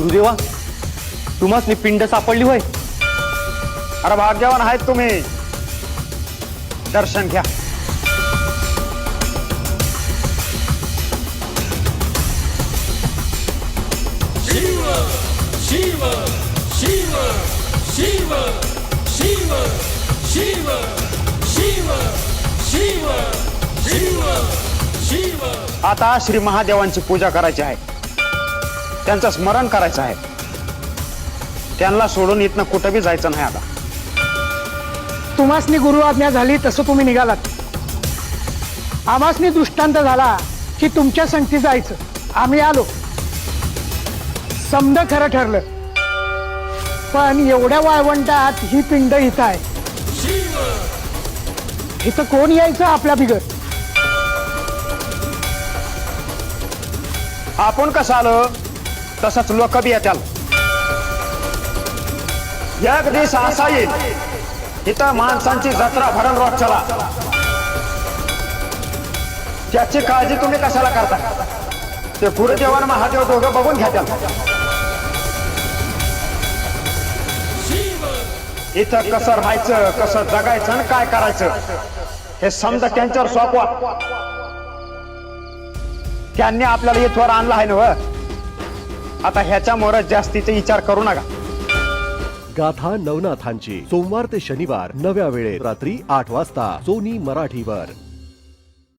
गुरुदेवा तुम्हाला पिंड सापडली होय. अरे भाग्यवान आहेत तुम्ही. दर्शन घ्या. आता श्री महादेवांची पूजा करायची आहे. त्यांचं स्मरण करायचं आहे. त्यांना सोडून इथनं कुठं बी जायचं नाही आता. तुम्हासनी गुरु आज्ञा झाली तसं तुम्ही निघालात. आम्हासनी दृष्टांत झाला की तुमच्या संगती जायचं. आम्ही आलो. समद खरं ठरलं. पण एवढ्या वाळवंटात ही पिंड इथं आहे. इथं कोण यायचं आपल्या बिगर? आपण कसं आलो? तसंच लोक बी येत्याल. एक दिवस असा येईल इथं माणसांची जत्रा भरण रोजच्याला. त्याची काळजी तुम्ही कशाला करता ते गुरुदेवान महादेव दोघं बघून घ्या इथं कसं राहायचं कसं जगायचं आणि काय करायचं हे समजा त्यांच्यावर सोपवा. त्यांनी आपल्याला इथवर आणलं आहे ना हो? आता ह्याच्यामुळे जास्तीचे विचार करू नका. गाथा नवनाथांची. सोमवार ते शनिवार नव्या वेळेत रात्री आठ वाजता सोनी मराठीवर.